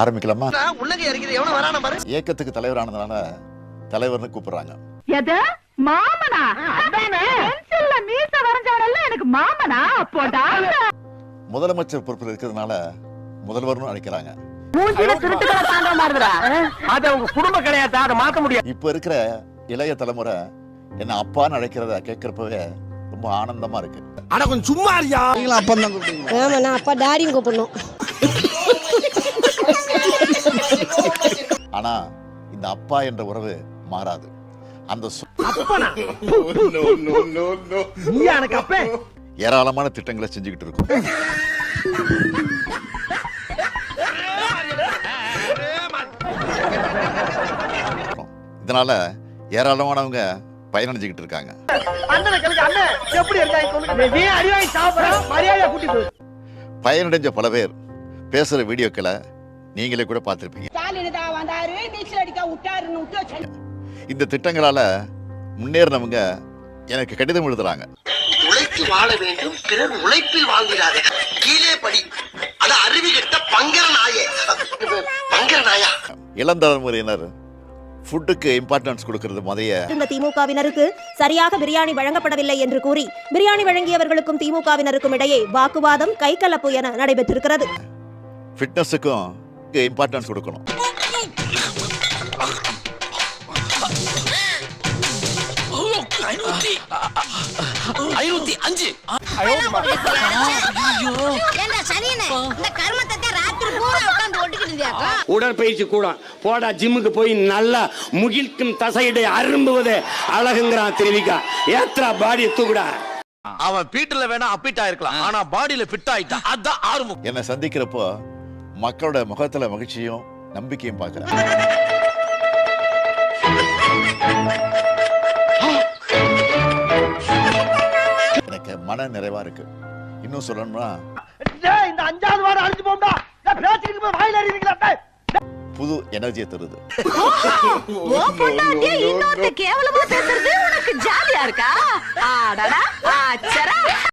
ஆரம்பிக்கலாமா? உள்ளங்க இறக்கிது எவன வரான பாரு. இயக்கத்துக்கு தலைவரானதுனால தலைவர்னு கூப்பிடுறாங்க. எது? மாமனா? பென்சில்ல மீச வரைஞ்சவனெல்லாம் எனக்கு மாமனா? போடா முதலமைச்சர் பொறுப்பில் இருக்கிறதுனால முதல்வர்னு அழைக்கிறாங்க. இப்ப இருக்கிற இளைய தலைமுறை என்ன அப்பான்னு அழைக்கிறத கேட்கறப்பவே ரொம்ப ஆனந்தமா இருக்கு. அட கொஞ்சம் சும்மா இருக்கியா? ஆமா நான் அப்பா டாடியும் கூப்பிடணும். ஆனா இந்த அப்பா என்ற உறவு மாறாது. அந்த ஏராளமான திட்டங்களை செஞ்சுக்கிட்டு இருக்கோம். இதனால ஏராளமானவங்க பயனடைஞ்சுக்கிட்டு இருக்காங்க. பயனடைஞ்ச பல பேர் பேசுற வீடியோக்களை நீங்களே கூட பார்த்துருப்பீங்க. ஸ்டாலின் தான் வந்தாரு நீச்சல் அடிக்க விட்டாருன்னு விட்டு இந்த திட்டங்களால முன்னேறினவங்க எனக்கு கடிதம் எழுதுறாங்க. உழைத்து வாழ வேண்டும் பிறர் உழைப்பில் வாழ்ந்திடாதே கீழே படி. அது அறிவு கெட்ட பங்கர நாயே. பங்கர நாயா? இளம் தலைமுறையினர் ஃபுட்டுக்கு இம்பார்ட்டன்ஸ் கொடுக்கறது முதைய இந்த திமுகவினருக்கு சரியாக பிரியாணி வழங்கப்படவில்லை என்று கூறி பிரியாணி வழங்கியவர்களுக்கும் திமுகவினருக்கும் இடையே வாக்குவாதம் கைகலப்பு என நடைபெற்றிருக்கிறது. ஃபிட்னஸுக்கும் இம்பார்ட்டன்ஸ் கொடுக்கணும். உடற்பயிற்சி கூட. போடா ஜிம்முக்கு போய் நல்லா முகிழ்க்கும் தசையிடை அரும்புவது அழகுங்கிறான் திருவிக்கா. ஏத்ரா பாடியை தூக்குடா. அவன் பீட்டுல வேணா அப்பிட்டா இருக்கலாம் ஆனா பாடியில ஃபிட் ஆயிட்டான். அதான் ஆறுமுகம். என்னை சந்திக்கிறப்போ மக்களோட முகத்துல மகிழ்ச்சியும் நம்பிக்கையும் பார்க்குறேன். எனக்கு மன நிறைவா இருக்கு. இன்னும் சொல்லணும்னா இந்த அஞ்சாவது வாரம் அழிஞ்சு போண்டா பேசிக்கிட்டு போய் வாயில அறிவீங்களா புது எனர்ஜியை தருது. கேவலமா பேசுறது உனக்கு ஜாலியா இருக்கா? ஆடடா ஆச்சரா.